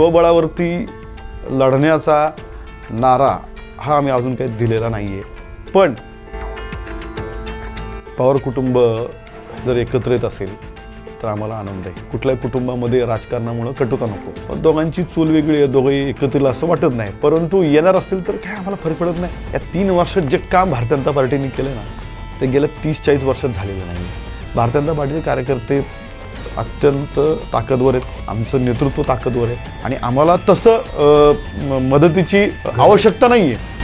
स्वबळावरती लढण्याचा नारा हा आम्ही अजून काही दिलेला नाही आहे पण पवार कुटुंब जर एकत्र येत असेल तर आम्हाला आनंद आहे. कुठल्याही कुटुंबामध्ये राजकारणामुळं कटुता नको. दोघांची चूल वेगळी आहे दोघंही एकत्र असं वाटत नाही. परंतु येणार असतील तर काय आम्हाला फरक पडत नाही. या तीन वर्षात जे काम भारतीय जनता पार्टीने केलं ना ते गेल्या तीस चाळीस वर्षात झालेलं नाही भारतीय जनता पार्टीचे कार्यकर्ते अत्यंत ताकदवर आहेत. आमचं नेतृत्व ताकदवर आहे. आणि आम्हाला तसं मदतीची आवश्यकता नाही आहे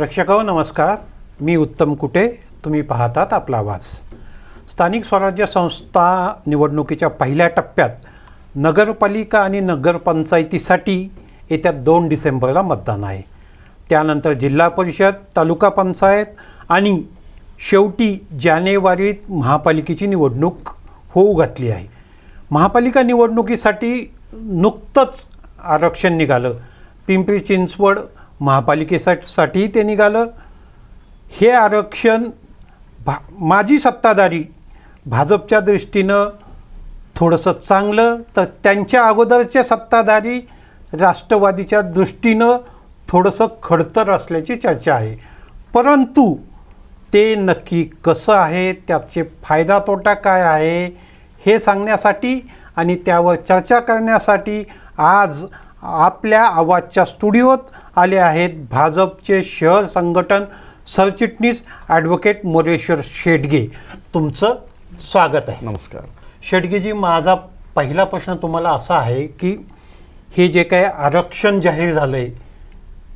रक्षकाव नमस्कार. मी उत्तम कुटे. तुम्ही पाहतात आपला आवाज. स्थानिक स्वराज्य संस्था निवडणुकीच्या पहिल्या टप्प्यात नगरपालिका आणि नगरपंचायतीसाठी येत्या दोन डिसेंबरला मतदान आहे. त्यानंतर जिल्हा परिषद तालुका पंचायत आणि शेवटी जानेवारीत महापालिकेची निवडणूक होऊ घातली आहे. महापालिका निवडणुकीसाठी नुकतंच आरक्षण निघालं. पिंपरी चिंचवड महापालिकेसाठी ते निघालं. हे आरक्षण भा माझी सत्ताधारी भाजपच्या दृष्टीनं थोडंसं चांगलं तर त्यांच्या अगोदरचे सत्ताधारी राष्ट्रवादीच्या दृष्टीनं थोडंसं खडतर असल्याची चर्चा आहे. परंतु ते नक्की कसं आहे त्याचे फायदा तोटा काय आहे हे सांगण्यासाठी आणि त्यावर चर्चा करण्यासाठी आज आपल्या आवाजच्या स्टुडिओत आले आहेत भाजपचे शहर संघटन सरचिटणीस ॲडव्होकेट मोरेश्वर शेडगे. तुमचं स्वागत आहे. नमस्कार. शेडगेजी माझा पहिला प्रश्न तुम्हाला असा आहे की हे जे काही आरक्षण जाहीर झालं आहे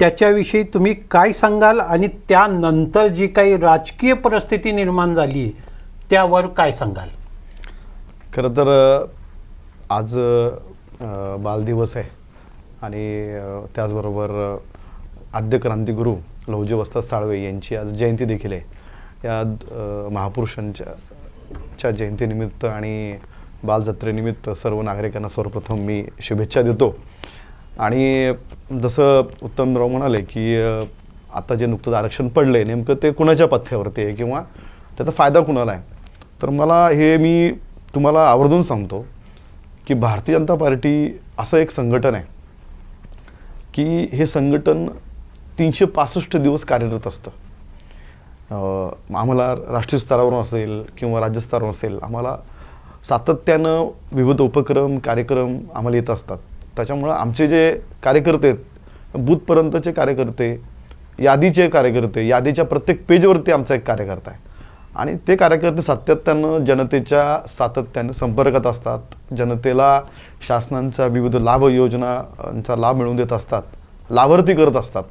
त्याच्याविषयी तुम्ही काय सांगाल आणि त्यानंतर जी काही राजकीय परिस्थिती निर्माण झाली आहे त्यावर काय सांगाल? खरं तर आज बालदिवस आहे. आणि त्याचबरोबर आद्य क्रांतिगुरू लहुजी वस्ताद साळवे यांची आज जयंती देखील आहे. या महापुरुषांच्या च्या जयंतीनिमित्त आणि बालजत्रेनिमित्त सर्व नागरिकांना सर्वप्रथम मी शुभेच्छा देतो. आणि जसं उत्तमराव म्हणाले की आता जे नुकतंच आरक्षण पडलं आहे नेमकं ते कुणाच्या पथ्यावरती आहे किंवा त्याचा फायदा कुणाला आहे? तर मला हे मी तुम्हाला आवर्जून सांगतो की भारतीय जनता पार्टी असं एक संघटन आहे की हे संघटन तीनशे पासष्ट दिवस कार्यरत असतं. आम्हाला राष्ट्रीय स्तरावरून असेल किंवा राज्यस्तरावर असेल आम्हाला सातत्यानं विविध उपक्रम कार्यक्रम आम्हाला येत असतात. त्याच्यामुळं आमचे जे कार्यकर्ते आहेत बूथपर्यंतचे कार्यकर्ते यादीचे कार्यकर्ते यादीच्या प्रत्येक पेजवरती आमचा एक कार्यकर्ता आहे. आणि ते कार्यकर्ते सातत्यानं जनतेच्या सातत्यानं संपर्कात असतात. जनतेला शासनांच्या विविध लाभ योजनांचा लाभ मिळवून देत असतात. लाभार्थी करत असतात.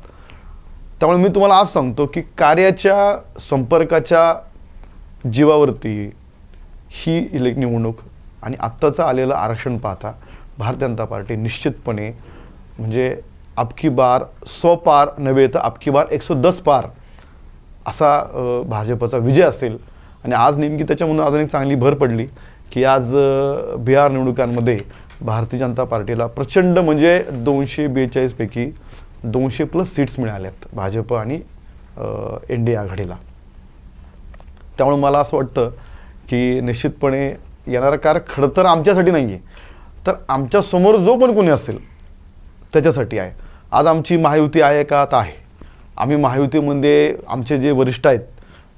त्यामुळे मी तुम्हाला आज सांगतो की कार्याच्या संपर्काच्या जीवावरती ही इलेक निवडणूक आणि आत्ताचं आलेलं आरक्षण पाहता भारतीय जनता पार्टी निश्चितपणे म्हणजे अबकी बार सौ पार नव्हे तर अबकी बार एकशे दस पार असा भाजपचा विजय असेल. आणि आज नेमकी त्याच्यामधून अजून एक चांगली भर पडली की आज बिहार निवडणुकांमध्ये भारतीय जनता पार्टीला प्रचंड म्हणजे दोनशे बेचाळीसपैकी दोनशे प्लस सीट्स मिळाल्यात भाजप आणि एन डी आघाडीला. त्यामुळे मला असं वाटतं की निश्चितपणे येणारा कार खडतर तर आमच्यासाठी नाही आहे तर आमच्यासमोर जो पण कोणी असेल त्याच्यासाठी आहे. आज आमची महायुती आहे का आता आहे. आम्ही महायुतीमध्ये आमचे जे वरिष्ठ आहेत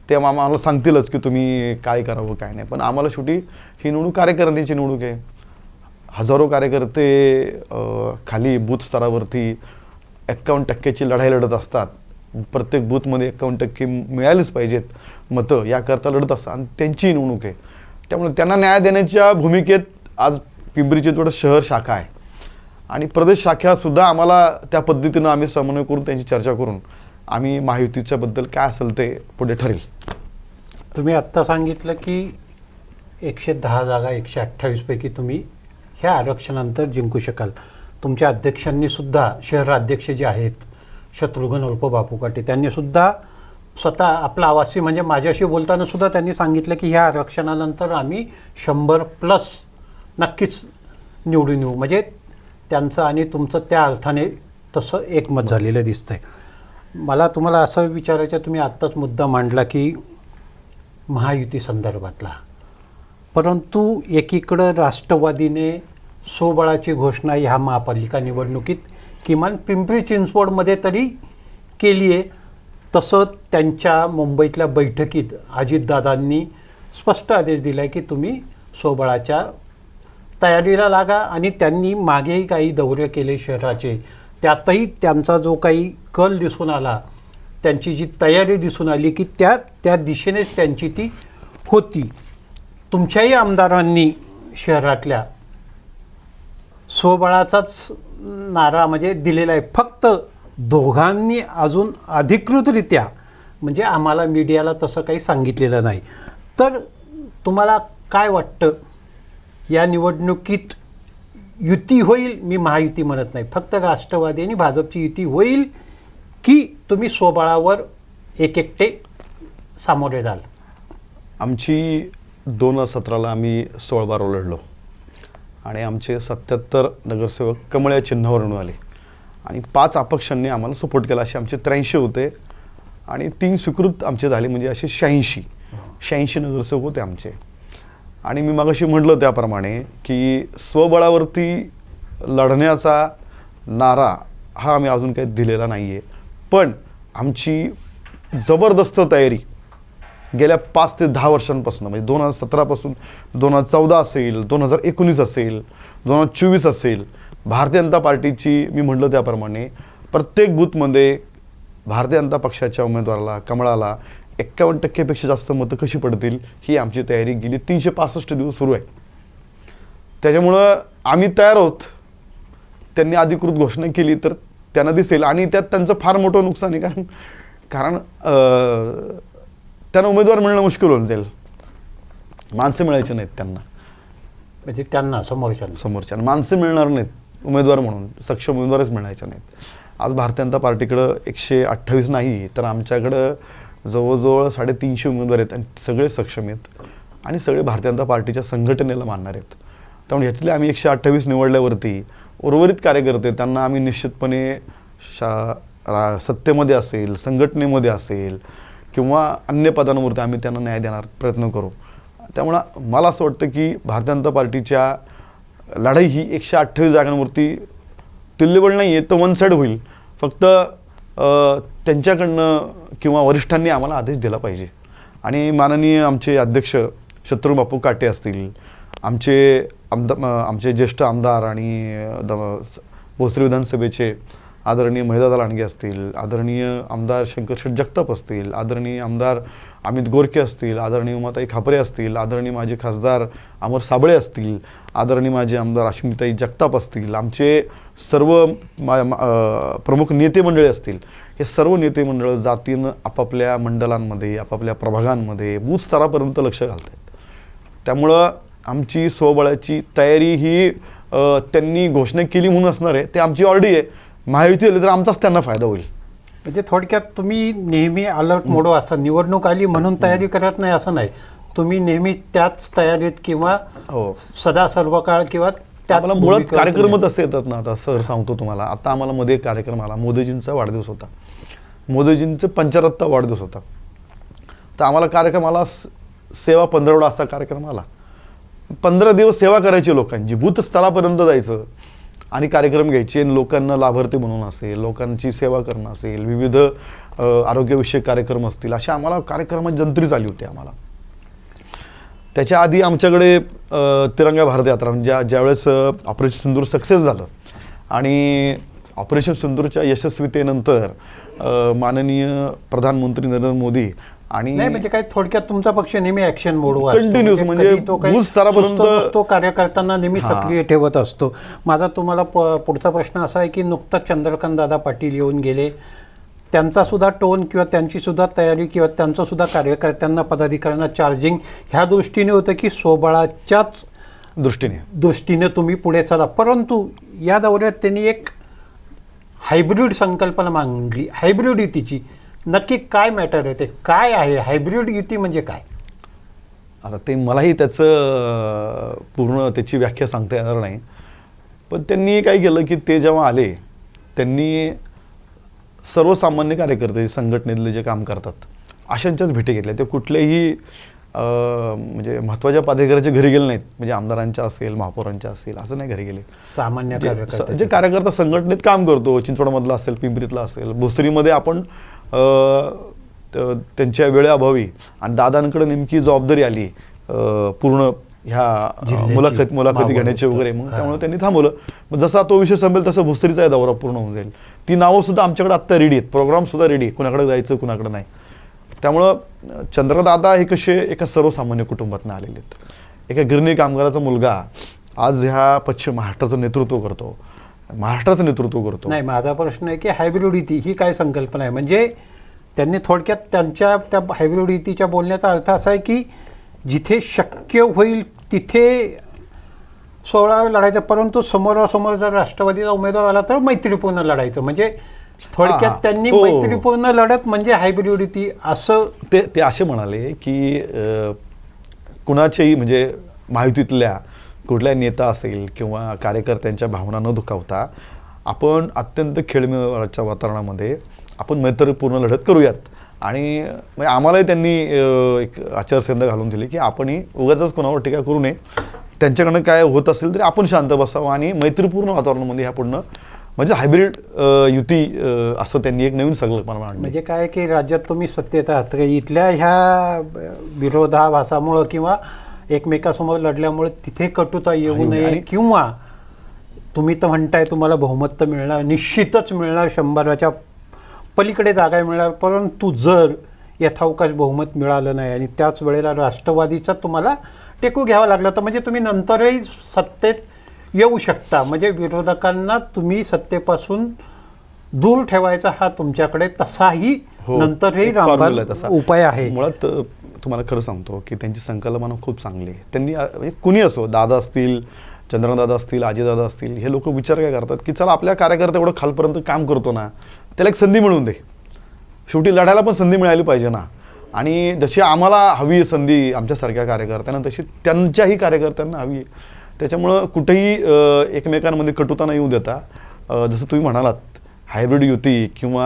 ते आम्हाला सांगतीलच की तुम्ही काय करावं काय नाही. पण आम्हाला शेवटी ही निवडणूक कार्यकर्त्यांची निवडणूक आहे. हजारो कार्यकर्ते खाली बूथ स्तरावरती एक्कावन्न टक्क्याची लढाई लढत असतात. प्रत्येक बूथमध्ये एक्कावन्न टक्के मिळालेच पाहिजेत मतं याकरता लढत असतात. आणि त्यांची निवडणूक आहे. त्यामुळे त्यांना न्याय देण्याच्या भूमिकेत आज पिंपरी चिंचवड शहर शाखा आहे. आणि प्रदेश शाखासुद्धा आम्हाला त्या पद्धतीनं आम्ही समन्वय करून त्यांची चर्चा करून आम्ही महायुतीच्या बद्दल काय असेल ते पुढे ठरेल. तुम्ही आत्ता सांगितलं की एकशे दहा जागा एकशे अठ्ठावीसपैकी तुम्ही ह्या आरक्षणानंतर जिंकू शकाल. तुमच्या अध्यक्षांनीसुद्धा शहराध्यक्ष जे आहेत शत्रुघ्न उर्फ बापू काटे त्यांनीसुद्धा स्वतः आपला आवासी म्हणजे माझ्याशी बोलतानासुद्धा त्यांनी सांगितलं की ह्या आरक्षणानंतर आम्ही शंभर प्लस नक्कीच निवडून येऊ. म्हणजे त्यांचं आणि तुमचं त्या अर्थाने तसं एकमत झालेलं दिसतंय. मला तुम्हाला असं विचारायचं तुम्ही आत्ताच मुद्दा मांडला की महायुती संदर्भातला. परंतु एकीकडं राष्ट्रवादीने सोबळाची घोषणा ह्या महापालिका निवडणुकीत किमान पिंपरी चिंचवडमध्ये तरी केली आहे. तसं त्यांच्या मुंबईतल्या बैठकीत अजितदादांनी स्पष्ट आदेश दिला आहे की तुम्ही सोबळाच्या तयारीला लागा आणि त्यांनी मागेही काही दौरे केले शहराचे. त्यातही त्यांचा जो काही कल दिसून आला त्यांची जी तयारी दिसून आली की त्या त्या दिशेनेच त्यांची ती होती. तुमच्याही आमदारांनी शहरातल्या स्वबळाचाच नारा म्हणजे दिलेला आहे. फक्त दोघांनी अजून अधिकृतरित्या म्हणजे आम्हाला मीडियाला तसं काही सांगितलेलं नाही. तर तुम्हाला काय वाटतं या निवडणुकीत युती होईल मी महायुती म्हणत नाही. फक्त राष्ट्रवादी आणि भाजपची युती होईल की तुम्ही स्वबळावर एक एकटे सामोरे जाल. आमची दोन हजार सतराला आम्ही सोळबार ओलढलो आणि आमचे सत्याहत्तर नगरसेवक कमळ्या चिन्हावर चिन्हावरून आले. आणि पाच अपक्षांनी आम्हाला सपोर्ट केला. असे आमचे त्र्याऐंशी होते. आणि तीन स्वीकृत आमचे झाले म्हणजे असे शहाऐंशी. शहाऐंशी नगरसेवक होते आमचे. आणि मी मागाशी म्हटलं त्याप्रमाणे की स्वबळावरती लढण्याचा नारा हा आम्ही अजून काही दिलेला नाही आहे पण आमची जबरदस्त तयारी गेल्या पाच ते दहा वर्षांपासून म्हणजे दोन हजार सतरापासून दोन हजार चौदा असेल दोन हजार एकोणीस असेल दोन हजार चोवीस असेल भारतीय जनता पार्टीची मी म्हटलं त्याप्रमाणे प्रत्येक बूथमध्ये भारतीय जनता पक्षाच्या उमेदवाराला कमळाला एक्कावन्न टक्केपेक्षा जास्त मतं कशी पडतील ही आमची तयारी गेली. तीनशे पासष्ट दिवस सुरू आहे. त्याच्यामुळं आम्ही तयार आहोत. त्यांनी अधिकृत घोषणा केली तर त्यांना दिसेल. आणि त्यात त्यांचं फार मोठं नुकसान आहे कारण कारण त्यांना उमेदवार मिळणं मुश्किल होऊन जाईल. माणसं मिळायचे नाहीत त्यांना. म्हणजे त्यांना समोरच्या समोरच्या माणसं मिळणार नाहीत. उमेदवार म्हणून. सक्षम उमेदवारच मिळायचे नाहीत. आज भारतीय जनता पार्टीकडं एकशे अठ्ठावीस नाही तर आमच्याकडं जवळजवळ साडेतीनशे उमेदवार आहेत आणि सगळे सक्षम आहेत आणि सगळे भारतीय जनता पार्टीच्या संघटनेला मानणार आहेत. त्यामुळे ह्यातले आम्ही एकशे अठ्ठावीस निवडल्यावरती उर्वरित कार्यकर्ते त्यांना आम्ही निश्चितपणे शा रा सत्तेमध्ये असेल संघटनेमध्ये असेल किंवा अन्य पदांवरती आम्ही त्यांना न्याय देणार प्रयत्न करू. त्यामुळं मला असं वाटतं की भारतीय जनता पार्टीच्या लढाई ही एकशे अठ्ठावीस जागांवरती तुल्यबळ नाही आहे तो वन साईड होईल. फक्त त्यांच्याकडनं किंवा वरिष्ठांनी आम्हाला आदेश दिला पाहिजे. आणि माननीय आमचे अध्यक्ष शत्रू बापू काटे असतील आमचे आमदा आमचे ज्येष्ठ आमदार आणि भोसरी विधानसभेचे आदरणीय महिदादा लांडगे असतील आदरणीय आमदार शंकरशेठ जगताप असतील आदरणीय आमदार अमित गोरके असतील आदरणीय उमाताई खापरे असतील आदरणीय माझे खासदार अमर साबळे असतील आदरणीय माझे आमदार अश्विनीताई जगताप असतील आमचे सर्व मा- मा- प्रमुख नेते मंडळी असतील हे सर्व नेते मंडळ जातीनं आपापल्या मंडलांमध्ये आपापल्या प्रभागांमध्ये बूथ स्तरापर्यंत लक्ष घालत आहेत त्यामुळं आमची स्वबळाची तयारी ही त्यांनी घोषणा केली म्हणून असणार आहे ते आमची ऑर्डी आहे. महायुती आली तर आमचाच त्यांना फायदा होईल. म्हणजे थोडक्यात तुम्ही नेहमी अलर्ट मोडो असता निवडणूक आली म्हणून तयारी करत नाही असं नाही. तुम्ही नेहमी त्याच तयारीत किंवा हो. सदा सर्व काळ किंवा आम्हाला मुळात कार्यक्रमच असे येतात ना आता सर सांगतो तुम्हाला. आता आम्हाला मध्ये एक कार्यक्रम आला मोदीजींचा वाढदिवस होता. मोदीजींचा पंचरत्ता वाढदिवस होता. तर आम्हाला कार्यक्रम आला सेवा पंधरवडा असा कार्यक्रम आला. पंधरा दिवस सेवा करायची लोकांची बूथ स्तरापर्यंत जायचं. आणि कार्यक्रम घ्यायचे लोकांना लाभार्थी म्हणून असेल लोकांची सेवा करणं असेल विविध आरोग्यविषयक कार्यक्रम असतील अशा आम्हाला कार्यक्रमात जंत्री आली होती आम्हाला. त्याच्या आधी आमच्याकडे तिरंगा भारत यात्रा म्हणजे ज्या ज्यावेळेस ऑपरेशन सिंदूर सक्सेस झालं आणि ऑपरेशन सिंदूरच्या यशस्वीतेनंतर माननीय प्रधानमंत्री नरेंद्र मोदी आणि नाही म्हणजे काय थोडक्यात तुमचा पक्ष नेहमी ऍक्शन मोडवर Continuous म्हणजे बूथ स्तरापर्यंत- तो कार्यकर्त्यांना नेहमी. सक्रिय ठेवत असतो. माझा तुम्हाला पुढचा प्रश्न असा आहे की नुकताच चंद्रकांत दादा पाटील येऊन गेले. त्यांचा सुद्धा टोन किंवा त्यांची सुद्धा तयारी किंवा त्यांचं सुद्धा कार्यकर्त्यांना पदाधिकाऱ्यांना चार्जिंग ह्या दृष्टीने होतं की स्वबळाच्याच दृष्टीने. दृष्टीने तुम्ही पुढे चला. परंतु या दौऱ्यात त्यांनी एक हायब्रिड संकल्पना मांडली. हायब्रिड युतीची नक्की काय मॅटर आहे ते? काय आहे? हायब्रिड युती म्हणजे काय? आता ते मलाही त्याचं पूर्ण त्याची व्याख्या सांगता येणार नाही. पण त्यांनी काय केलं की ते जेव्हा आले त्यांनी सर्वसामान्य कार्यकर्ते संघटनेतले जे काम करतात अशांच्याच भेटी घेतल्या. ते कुठलेही म्हणजे महत्त्वाच्या पदाधिकाऱ्याच्या घरी गेले नाहीत. म्हणजे आमदारांच्या असेल महापौरांच्या असेल असं नाही घरी गेले. सामान्य जे- कार्यकर्ते. स- जे कार्यकर्ता संघटनेत काम करतो चिंचवडमधला असेल पिंपरीतला असेल भोसरीमध्ये आपण त्यांच्या वेळेअभावी आणि दादांकडे नेमकी जबाबदारी आली पूर्ण ह्या मुलाखत मुलाखती. घेण्याची वगैरे. मग. त्यामुळे त्यांनी थांबवलं. मग जसा तो विषय संपेल तसं भोसरीचा दौरा पूर्ण होऊन जाईल. ती नावं सुद्धा आमच्याकडे आत्ता रेडी आहेत. प्रोग्राम सुद्धा रेडी आहे कुणाकडे जायचं कुणाकडे नाही. त्यामुळं चंद्रदादा हे कसे एका सर्वसामान्य कुटुंबातून आलेले आहेत. एका गिरणी कामगाराचा मुलगा आज ह्या पश्चिम महाराष्ट्राचं नेतृत्व करतो. महाराष्ट्राचं नेतृत्व करतो. नाही माझा प्रश्न आहे की हायब्रिडिटी ही काय संकल्पना आहे? म्हणजे त्यांनी थोडक्यात त्यांच्या त्या हायब्रिडिटीच्या बोलण्याचा अर्थ असा आहे की जिथे शक्य होईल तिथे सोळा लढायचं परंतु समोरासमोर जर राष्ट्रवादीचा उमेदवार आला तर मैत्रीपूर्ण लढायचं. म्हणजे थोडक्यात. त्यांनी हो. मैत्रीपूर्ण लढत म्हणजे हायब्रिडिटी असं ते ते असे म्हणाले की कुणाच्याही म्हणजे महायुतीतल्या कुठल्या नेता असेल किंवा कार्यकर्त्यांच्या भावना न दुखावता आपण अत्यंत खेळमेळाच्या वातावरणामध्ये आपण मैत्रीपूर्ण लढत करूयात आणि म्हणजे आम्हालाही त्यांनी एक आचारसंहिता घालून दिली की आपणही उगाच कोणावर टीका करू नये त्यांच्याकडनं काय होत असेल तरी आपण शांत बसावं आणि मैत्रीपूर्ण वातावरणामध्ये ह्या पूर्ण म्हणजे हायब्रिड युती असं त्यांनी एक नवीन संकल्पना मांडली म्हणजे काय की राज्यात तुम्ही सत्तेत आहात इथल्या ह्या विरोधाभासामुळं किंवा एकमेकासमोर लढल्यामुळे तिथे कटुता येऊ नये. किंवा तुम्ही तर म्हणताय तुम्हाला बहुमत तर मिळणार निश्चितच मिळणार शंभराच्या पलीकडे जागा मिळणार परंतु जर यथावकाश बहुमत मिळालं नाही आणि त्याच वेळेला राष्ट्रवादीचा तुम्हाला टेकू घ्यावा लागला तर म्हणजे तुम्ही नंतरही सत्तेत येऊ शकता. म्हणजे विरोधकांना तुम्ही सत्तेपासून दूर ठेवायचा हा तुमच्याकडे तसाही हो, नंतरही. उपाय आहे. मुळात तुम्हाला खरं सांगतो की त्यांची संकल्पना खूप चांगली आहे. त्यांनी म्हणजे कुणी असो दादा असतील चंद्रदादा असतील अजयदादा असतील हे लोक विचार काय करतात की चला आपल्या कार्यकर्ता एवढं खालपर्यंत काम करतो ना त्याला एक संधी मिळून दे. शेवटी लढायला पण संधी मिळाली पाहिजे ना. आणि जशी आम्हाला हवी आहे संधी आमच्यासारख्या कार्यकर्त्यांना तशी त्यांच्याही कार्यकर्त्यांना हवी. आहे त्याच्यामुळं कुठेही एकमेकांमध्ये कटुता न येऊ देता जसं तुम्ही म्हणालात हायब्रिड युती किंवा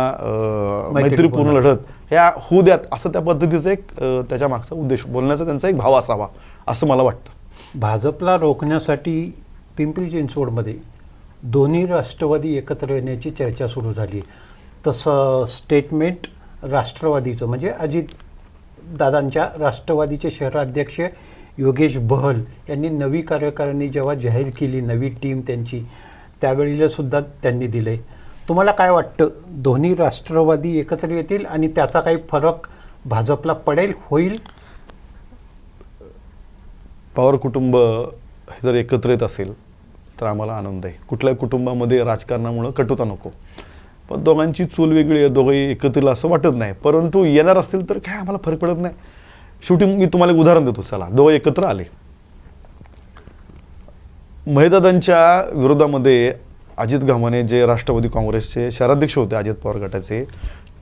मैत्रीपूर्ण लढत. ह्या होऊ द्यात असं त्या पद्धतीचा एक त्याच्या मागचा उद्देश बोलण्याचा त्यांचा एक भाव असावा असं मला वाटतं. भाजपला रोखण्यासाठी पिंपरी चिंचवडमध्ये दोन्ही राष्ट्रवादी एकत्र येण्याची चर्चा सुरू झाली. तसं स्टेटमेंट राष्ट्रवादीचं म्हणजे अजित दादांच्या राष्ट्रवादीचे शहराध्यक्ष योगेश बहल यांनी नवी कार्यकारिणी जेव्हा जाहीर केली नवी टीम त्यांची त्यावेळीला सुद्धा त्यांनी दिले. तुम्हाला काय वाटतं? दोन्ही राष्ट्रवादी एकत्र येतील आणि त्याचा काही फरक भाजपला पडेल होईल? पवार कुटुंब हे जर एकत्र येत असेल तर आम्हाला आनंद आहे. कुठल्याही कुटुंबामध्ये राजकारणामुळं कटुता नको. पण दोघांची चूल वेगळी आहे दोघंही एकत्र असं वाटत नाही. परंतु येणार असतील तर काय आम्हाला फरक पडत नाही. शेवटी मी तुम्हाला एक उदाहरण देतो चला. दोघं एकत्र आले. महेदादांच्या विरोधामध्ये अजित गामाने जे राष्ट्रवादी काँग्रेसचे शहराध्यक्ष होते अजित पवार गटाचे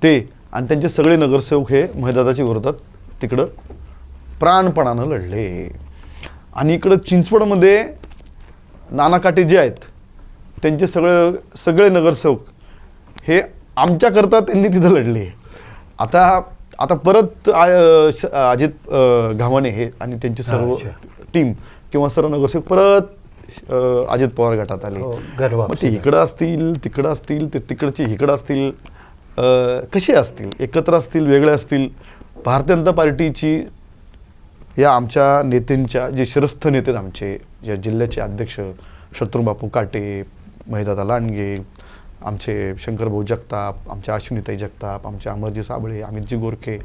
ते आणि त्यांचे सगळे नगरसेवक हे महेदादाच्या विरोधात तिकडं प्राणपणानं लढले. आणि इकडं चिंचवडमध्ये नाना काटे जे आहेत त्यांचे सगळे सगळे नगरसेवक हे आमच्याकरता त्यांनी तिथं लढले. आता आता परत अजित घामाने हे आणि त्यांची सर्व. टीम किंवा सर्व नगरसेवक परत अजित पवार गटात आले. हो, ते इकडं असतील तिकडं असतील ते तिकडचे इकडं असतील कसे असतील? एकत्र असतील वेगळे असतील? भारतीय जनता पार्टीची या आमच्या नेत्यांच्या जे शिरस्थ नेते आहेत आमचे या जिल्ह्याचे अध्यक्ष शत्रुबापू काटे महिदादा लांडगे आमचे शंकरभाऊ जगताप आमच्या अश्विनीताई जगताप आमचे अमरजी साबळे अमितजी गोरखे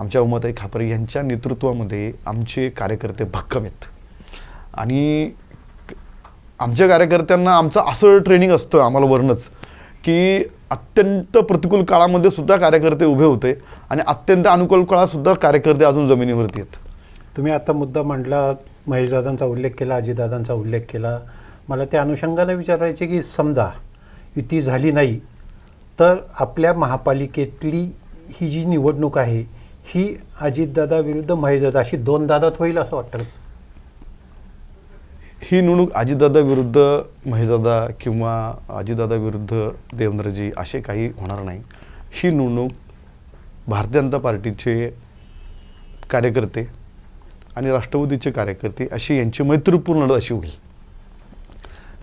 आमच्या उमाताई खापरे यांच्या नेतृत्वामध्ये आमचे कार्यकर्ते भक्कम आहेत. आणि आमच्या कार्यकर्त्यांना आमचं असं ट्रेनिंग असतं आम्हाला वरणच की अत्यंत प्रतिकूल काळामध्ये सुद्धा कार्यकर्ते उभे होते आणि अत्यंत अनुकूल काळात सुद्धा कार्यकर्ते अजून जमिनीवरती आहेत. तुम्ही आता मुद्दा मांडला महेशदादांचा उल्लेख केला अजितदादांचा उल्लेख केला. मला त्या अनुषंगाने विचारायचे की समजा युती झाली नाही तर आपल्या महापालिकेतली ही जी निवडणूक आहे ही अजितदादा विरुद्ध महेशदादा अशी दोन दादात होईल असं वाटतं? ही निवडणूक अजितदादा विरुद्ध महेशदादा किंवा अजितदादा विरुद्ध देवेंद्रजी असे काही होणार नाही. ही निवडणूक भारतीय जनता पार्टीचे कार्यकर्ते आणि राष्ट्रवादीचे कार्यकर्ते अशी यांची मैत्रीपूर्ण लढत अशी होईल.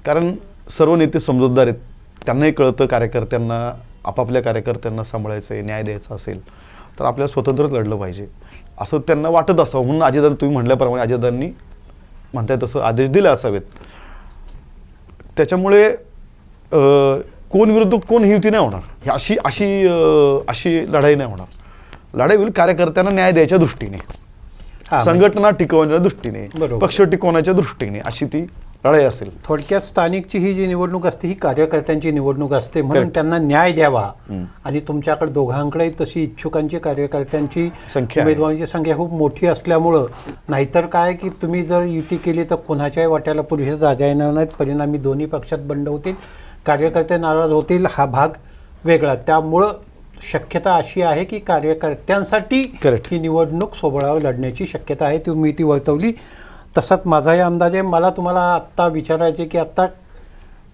कारण सर्व नेते समजूतदार आहेत. त्यांनाही कळतं कार्यकर्त्यांना आपापल्या कार्यकर्त्यांना सांभाळायचं आहे न्याय द्यायचा असेल तर आपल्याला स्वतंत्रच लढलं पाहिजे. असं त्यांना वाटत असावं. म्हणून अजितदान तुम्ही म्हटल्याप्रमाणे अजितदांनी म्हणताय तसं आदेश दिले असावेत. त्याच्यामुळे अ, कोण विरुद्ध कोण ही युती नाही होणार. ही अशी अशी अशी लढाई नाही होणार. लढाई होईल कार्यकर्त्यांना न्याय द्यायच्या दृष्टीने. हा, संघटना टिकवण्याच्या दृष्टीने. पक्ष टिकवण्याच्या दृष्टीने. अशी ती लढाई असेल थोडक्यात स्थानिकची ही जी निवडणूक असते ही कार्यकर्त्यांची निवडणूक असते म्हणून. त्यांना न्याय द्यावा. आणि तुमच्याकडे दोघांकडे तशी इच्छुकांची कार्यकर्त्यांची संख्या. उमेदवारांची संख्या खूप मोठी असल्यामुळं नाहीतर काय की तुम्ही जर युती केली तर कोणाच्याही वाट्याला पुरुष जागा येणार नाहीत परिणामी दोन्ही पक्षात बंड होतील कार्यकर्ते नाराज होतील हा भाग वेगळा त्यामुळं शक्यता अशी आहे की कार्यकर्त्यांसाठी. ही निवडणूक सोबळावर लढण्याची शक्यता आहे तुम्ही ती वर्तवली तसाच माझाही अंदाज आहे मला तुम्हाला आत्ता विचारायचे की आत्ता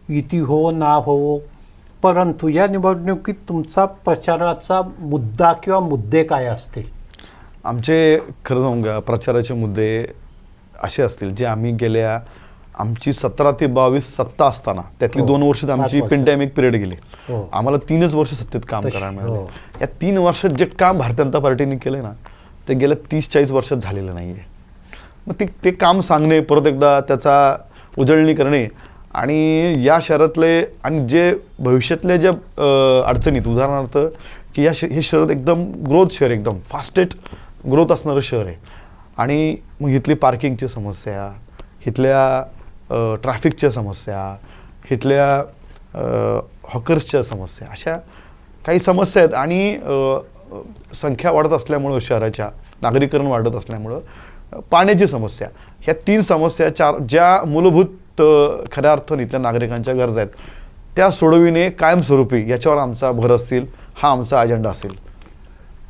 युती हो ना हो परंतु या निवडणुकीत तुमचा प्रचाराचा मुद्दा किंवा मुद्दे काय असतील आमचे खरं सांगू का प्रचाराचे मुद्दे असे असतील जे आम्ही गेल्या आमची सतरा ते बावीस सत्ता असताना त्यातली हो. दोन वर्ष आमची. पेंडॅमिक पिरियड गेली हो. आम्हाला तीनच वर्ष सत्तेत काम करायला मिळालं हो. या तीन वर्षात जे काम भारतीय जनता पार्टीने केलं ना ते गेल्या तीस चाळीस वर्षात झालेलं नाही आहे मग ते ते काम सांगणे परत एकदा त्याचा उजळणी करणे आणि या शहरातले आणि जे भविष्यातल्या ज्या अडचणीत उदाहरणार्थ की या श हे शहर एकदम ग्रोथ शहर एकदम फास्टेस्ट ग्रोथ असणारं शहर आहे. आणि मग इथली पार्किंगची समस्या इथल्या ट्रॅफिकच्या समस्या इथल्या हॉकर्सच्या समस्या अशा काही समस्या आहेत. आणि संख्या वाढत असल्यामुळं शहराच्या नागरीकरण वाढत असल्यामुळं पाण्याची समस्या. ह्या तीन समस्या चार ज्या मूलभूत खऱ्या अर्थाने इथल्या नागरिकांच्या गरजा आहेत त्या सोडविणे कायमस्वरूपी याच्यावर आमचा भर असतील हा आमचा अजेंडा असेल.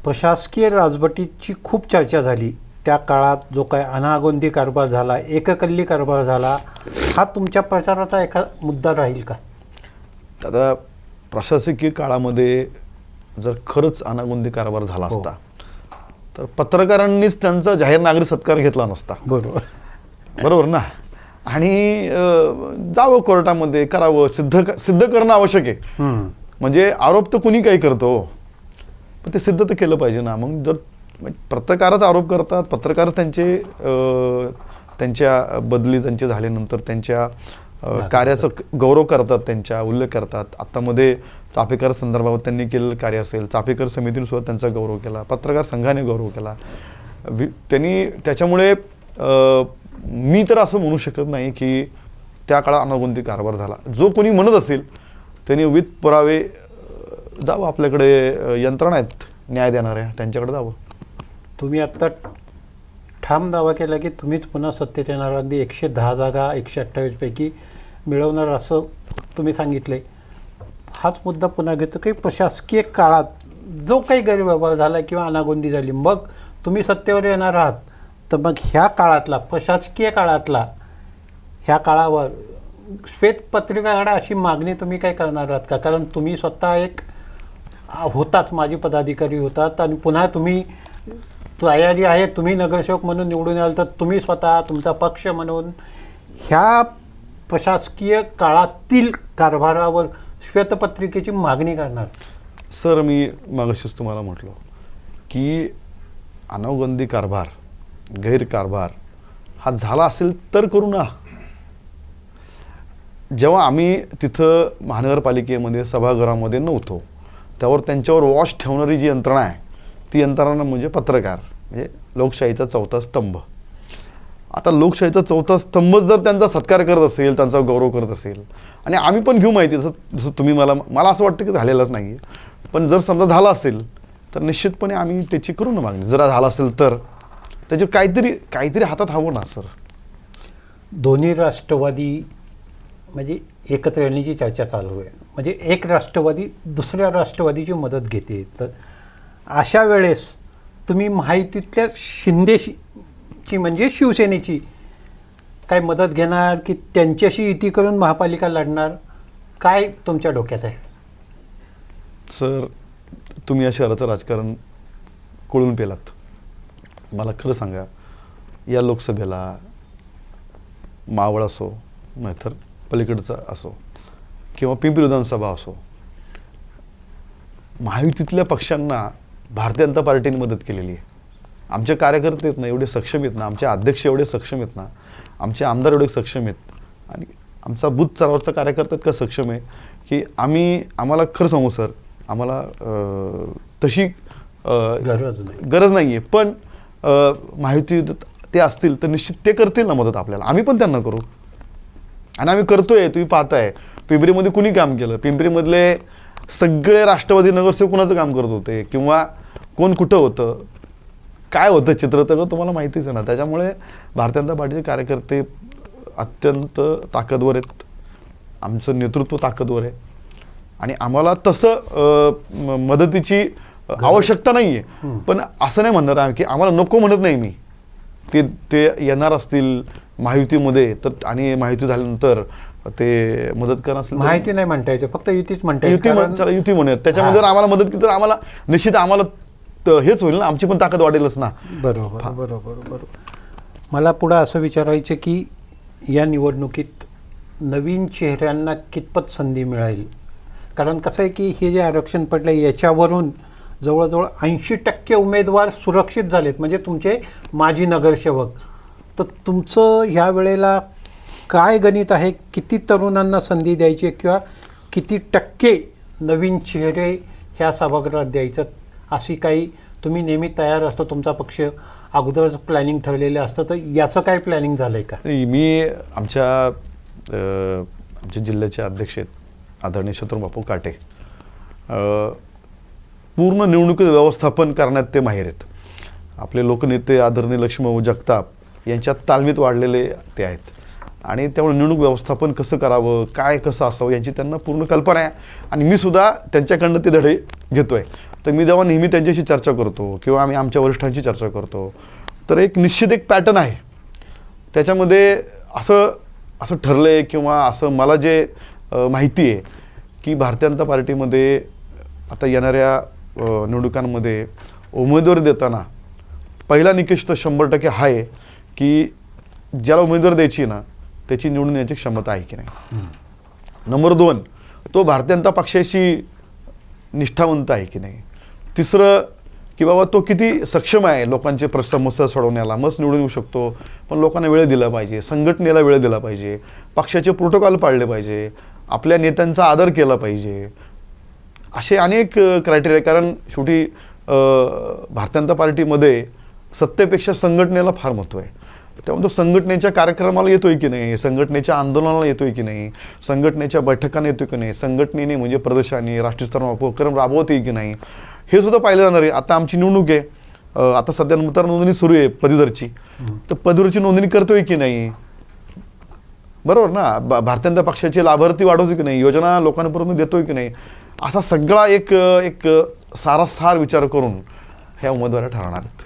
प्रशासकीय राजवटीची खूप चर्चा झाली. त्या काळात जो काय अनागोंदी कारभार झाला एककल्ली कारभार झाला हा तुमच्या प्रचाराचा एका मुद्दा राहील का? आता प्रशासकीय काळामध्ये जर खरंच अनागोंदी कारभार झाला हो. असता तर पत्रकारांनीच त्यांचा जाहीर नागरिक सत्कार घेतला नसता. बरोबर. बरोबर ना? आणि जावं कोर्टामध्ये करावं सिद्ध सिद्ध करणं आवश्यक आहे. म्हणजे आरोप तर कुणी काही करतो. पण ते सिद्ध तर केलं पाहिजे ना. मग जर म्हणजे पत्रकारच आरोप करतात पत्रकार त्यांचे त्यांच्या बदली त्यांचे झाल्यानंतर त्यांच्या कार्याचा गौरव करतात त्यांच्या उल्लेख करतात. आता चाफेकर चापेकर त्यांनी केलेलं कार्य असेल चाफेकर समितीने सुद्धा त्यांचा गौरव केला पत्रकार संघाने गौरव केला. वि- त्यांनी त्याच्यामुळे मी तर असं म्हणू शकत नाही की त्या काळात अनागोंदी कारभार झाला. जो कोणी म्हणत असेल त्यांनी विथ पुरावे जावं आपल्याकडे यंत्रणा आहेत न्याय देणाऱ्या त्यांच्याकडे जावं. तुम्ही आत्ता ठाम दावा केला की तुम्हीच पुन्हा सत्तेत येणार अगदी एकशे दहा जागा एकशे अठ्ठावीसपैकी मिळवणार असं तुम्ही सांगितलंय. हाच मुद्दा पुन्हा घेतो की प्रशासकीय काळात जो काही गैरव्यवहार झाला किंवा अनागोंदी झाली मग तुम्ही सत्तेवर येणार आहात. तर मग ह्या काळातला प्रशासकीय काळातला ह्या काळावर श्वेतपत्रिकाकडे अशी मागणी तुम्ही काय करणार आहात का? कारण तुम्ही स्वतः एक होताच माजी पदाधिकारी होतात आणि पुन्हा तुम्ही तयारी आहे तुम्ही नगरसेवक म्हणून निवडून याल तर तुम्ही स्वतः तुमचा पक्ष म्हणून ह्या प्रशासकीय काळातील कारभारावर श्वेतपत्रिकेची मागणी करणार. सर मी मागाशीच तुम्हाला म्हटलो की अनागोंदी कारभार गैरकारभार हा झाला असेल तर करू ना. जेव्हा आम्ही तिथं महानगरपालिकेमध्ये सभागृहामध्ये नव्हतो त्यावर त्यांच्यावर वॉश ठेवणारी जी यंत्रणा आहे ती यंत्रणा म्हणजे पत्रकार म्हणजे लोकशाहीचा चौथा स्तंभ. आता लोकशाहीचा चौथा स्तंभच जर त्यांचा सत्कार करत असेल त्यांचा गौरव करत असेल आणि आम्ही पण घेऊ माहिती जसं जसं तुम्ही मला मला असं वाटतं की झालेलंच नाही आहे पण जर समजा झाला असेल तर निश्चितपणे आम्ही त्याची करू ना मागणी. जरा झाला असेल तर. त्याचे काहीतरी काहीतरी हातात हवं ना सर. दोन्ही राष्ट्रवादी म्हणजे एकत्र येण्याची चर्चा चालू आहे म्हणजे एक राष्ट्रवादी दुसऱ्या राष्ट्रवादीची मदत घेते. तर अशा वेळेस तुम्ही माहितीतल्या शिंदेशी ची म्हणजे शिवसेनेची. काय मदत घेणार की त्यांच्याशी युती करून महापालिका लढणार? काय तुमच्या डोक्यात आहे? सर तुम्ही या शहराचं राजकारण कळून पेलात. मला खरं सांगा या लोकसभेला मावळ असो नाहीतर पलीकडचा असो किंवा पिंपरी विधानसभा असो महायुतीतल्या पक्षांना भारतीय जनता पार्टीने मदत केलेली आहे. आमचे कार्यकर्ते आहेत ना एवढे सक्षम आहेत ना आमचे अध्यक्ष एवढे सक्षम आहेत ना आमचे आमदार एवढे सक्षम आहेत. आणि आमचा बुथ स्तरावरचा कार्यकर्ता इतका सक्षम आहे की आम्ही आम्हाला खरं सांगू सर आम्हाला तशी गरज नाही. गरज नाही आहे पण अ, महायुतीत ते असतील तर निश्चित ते करतील ना मदत आपल्याला. आम्ही पण त्यांना करू. आणि आम्ही करतोय तुम्ही पाहताय. पिंपरीमध्ये कुणी काम केलं? पिंपरीमधले सगळे राष्ट्रवादी नगरसेवक कुणाचं काम करत होते? किंवा कोण कुठं होतं? काय होतं चित्र तर तुम्हाला माहितीच आहे ना. त्याच्यामुळे भारतीय जनता पार्टीचे कार्यकर्ते अत्यंत ताकदवर आहेत. आमचं नेतृत्व ताकदवर आहे. आणि आम्हाला तसं मदतीची आवश्यकता नाही आहे पण असं नाही म्हणणार आहे की आम्हाला नको म्हणत नाही मी. ते ते येणार असतील महायुतीमध्ये तर आणि महायुती झाल्यानंतर ते मदत करणार असतील तर- माहिती नाही म्हणता यायचं फक्त युतीच म्हणता. युती युती म्हणूयात. त्याच्यामध्ये जर आम्हाला मदत केली तर आम्हाला निश्चित आम्हाला हेच होईल ना आमची पण ताकद वाढेलच ना. बरोबर बरोबर बरोबर. मला पुढं असं विचारायचं की या निवडणुकीत नवीन चेहऱ्यांना कितपत संधी मिळेल? कारण कसं आहे की हे जे आरक्षण पडलं याच्यावरून जवळजवळ ऐंशी टक्के उमेदवार सुरक्षित झालेत. म्हणजे तुमचे माजी नगरसेवक. तर तुमचं ह्या वेळेला काय गणित आहे? किती तरुणांना संधी द्यायची किंवा किती टक्के नवीन चेहरे ह्या सभागृहात द्यायचं? अशी काही तुम्ही नेहमी तयार असतो तुमचा पक्ष अगोदरच प्लॅनिंग ठरलेलं असतं तर याचं काय प्लॅनिंग झालं आहे का मी आमच्या आमचे आमच्या जिल्ह्याचे अध्यक्ष आहेत आदरणीय शत्रुबापू काटे. पूर्ण निवडणूक व्यवस्थापन करण्यात ते माहीर आहेत. आपले लोकनेते आदरणीय लक्ष्मण जगताप यांच्यात तालमीत वाढलेले ते आहेत. आणि त्यामुळे निवडणूक व्यवस्थापन कसं करावं काय कसं असावं यांची त्यांना पूर्ण कल्पना आहे. आणि मी सुद्धा त्यांच्याकडनं ते धडे घेतो आहे तर मी जेव्हा नेहमी त्यांच्याशी चर्चा करतो किंवा आम्ही आमच्या वरिष्ठांची चर्चा करतो तर एक निश्चित एक पॅटर्न आहे. त्याच्यामध्ये असं असं ठरलं आहे किंवा असं मला जे माहिती आहे की भारतीय जनता पार्टीमध्ये आता येणाऱ्या निवडणुकांमध्ये उमेदवारी देताना पहिला निकष तर शंभर टक्के हा आहे की ज्याला उमेदवारी द्यायची ना त्याची निवडून येण्याची क्षमता आहे की नाही? नंबर दोन तो भारतीय जनता पक्षाशी निष्ठावंत आहे की नाही? तिसरं की बाबा तो किती सक्षम आहे लोकांचे प्रश्न समस्या सोडवण्याला? मस्त निवडून येऊ शकतो पण लोकांना वेळ दिला पाहिजे संघटनेला वेळ दिला पाहिजे पक्षाचे प्रोटोकॉल पाळले पाहिजे आपल्या नेत्यांचा आदर केला पाहिजे असे अनेक क्रायटेरिया कारण शेवटी भारतीय जनता पार्टीमध्ये सत्तेपेक्षा संघटनेला फार महत्त्व आहे. त्यामुळे तो संघटनेच्या कार्यक्रमाला येतोय की नाही? संघटनेच्या आंदोलनाला येतोय की नाही? संघटनेच्या बैठकांना येतोय की नाही? संघटनेने म्हणजे प्रदेशाने राष्ट्रीय स्तरावर उपक्रम राबवते की नाही? हे सुद्धा पाहिलं जाणार आहे. आता आमची निवडणूक आहे. आता सध्या मतदार नोंदणी सुरू आहे पदवीधरची. तर पदवीधरची नोंदणी करतोय की नाही? बरोबर ना? भारतीय जनता पक्षाचे लाभार्थी वाढवतो की नाही? योजना लोकांपर्यंत देतोय की नाही? असा सगळा एक एक सारासार विचार करून ह्या उमेदवाऱ्या ठरवणार आहेत.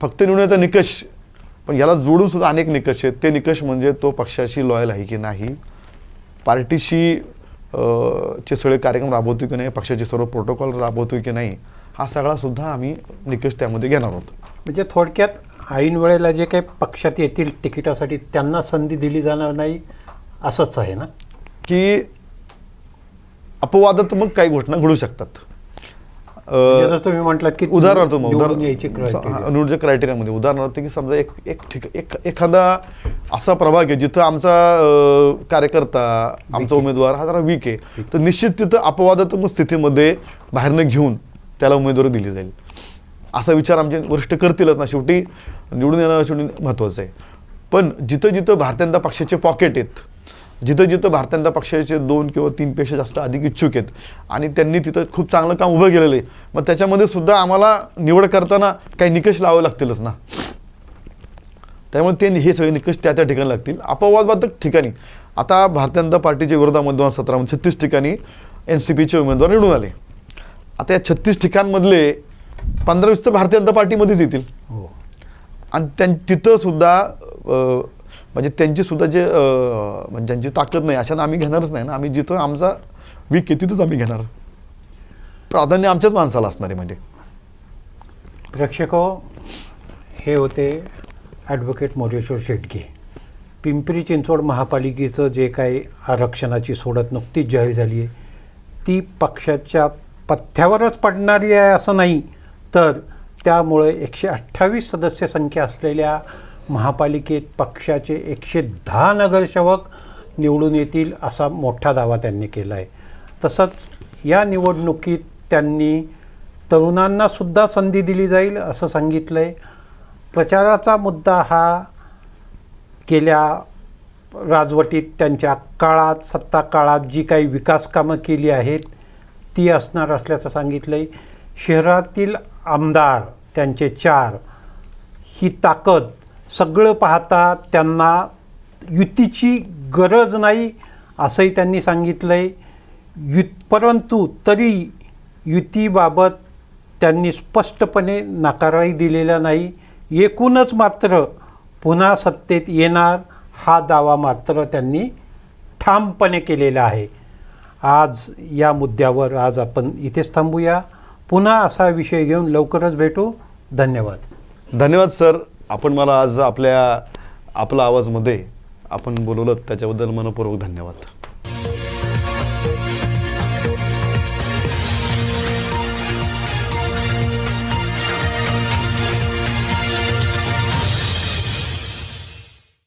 फक्त निवडण्याचा निकष पण याला जोडून सुद्धा अनेक निकष आहेत. ते निकष म्हणजे तो पक्षाशी लॉयल आहे की नाही पार्टीशी चे सगळे कार्यक्रम राबवतोय की नाही पक्षाचे सर्व प्रोटोकॉल राबवतोय की नाही हा सगळा सुद्धा आम्ही निकष त्यामध्ये घेणार आहोत. म्हणजे थोडक्यात ऐन वेळेला जे काही पक्षात येतील तिकिटासाठी त्यांना संधी दिली जाणार नाही असंच आहे ना? की अपवादात्मक काही घटना घडू शकतात. तुम्ही म्हटलात की उदाहरणार्थ. निवडच्या क्रायटेरियामध्ये उदाहरणार्थ की समजा एक एक ठिक एक एखादा असा प्रभाग आहे जिथं आमचा कार्यकर्ता आमचा उमेदवार हा जरा वीक आहे. तर निश्चित तिथं अपवादात्मक स्थितीमध्ये बाहेरनं घेऊन त्याला उमेदवारी दिली जाईल. असा विचार आमचे वरिष्ठ करतीलच ना. शेवटी निवडून येणं शेवटी महत्त्वाचं आहे. पण जिथं जिथं भारतीय जनता पक्षाचे पॉकेट आहेत जिथं जिथं भारतीय जनता पक्षाचे दोन किंवा तीनपेक्षा जास्त अधिक इच्छुक आहेत. आणि त्यांनी तिथं खूप चांगलं काम उभं केलेलं आहे. मग त्याच्यामध्ये सुद्धा आम्हाला निवड करताना काही निकष लावावे लागतीलच ना. त्यामुळे ते हे सगळे निकष त्या त्या ठिकाणी लागतील. अपवादबाधक ठिकाणी. आता भारतीय जनता पार्टीच्या विरोधामध्ये दोन हजार सतरामध्ये छत्तीस ठिकाणी एन सी पीचे उमेदवार निवडून आले. आता या छत्तीस ठिकाणमधले पंधरा वीस तर भारतीय जनता पार्टीमध्येच येतील. हो. आणि त्यां तिथं सुद्धा अ, म्हणजे त्यांची सुद्धा जे म्हणजे ज्यांची ताकद नाही अशानं आम्ही घेणारच नाही ना. आम्ही जिथं आमचा वीक आहे तिथंच आम्ही घेणार. प्राधान्य आमच्याच माणसाला असणार आहे म्हणजे. प्रेक्षको हे होते ॲडव्होकेट मोरेश्वर शेटगे पिंपरी चिंचवड महापालिकेचं जे काही आरक्षणाची सोडत नुकतीच जाहीर झाली आहे ती पक्षाच्या पथ्यावरच पडणारी आहे असं नाही. तर त्यामुळे एकशे अठ्ठावीस सदस्य संख्या असलेल्या महापालिकेत पक्षाचे एकशे दहा नगरसेवक निवडून येतील असा मोठा दावा त्यांनी केला आहे तसंच या निवडणुकीत त्यांनी तरुणांनासुद्धा संधी दिली जाईल असं सांगितलं आहे प्रचाराचा मुद्दा हा गेल्या राजवटीत त्यांच्या काळात सत्ता काळात जी काही विकास कामं केली आहेत ती असणार असल्याचं सांगितलं आहे शहरातील आमदार त्यांचे चार ही ताकद सगळं पाहता त्यांना युतीची गरज नाही असंही त्यांनी सांगितलं आहे यु परंतु तरी युतीबाबत त्यांनी स्पष्टपणे नकारही दिलेला नाही. एकूणच मात्र पुन्हा सत्तेत येणार हा दावा मात्र त्यांनी ठामपणे केलेला आहे. आज या मुद्द्यावर आज आपण इथेच थांबूया. पुन्हा असा विषय घेऊन लवकरच भेटू. धन्यवाद. धन्यवाद सर. आपण मला आज आपल्या आपला आवाजमध्ये आपण बोलवलं त्याच्याबद्दल मनपूर्वक धन्यवाद.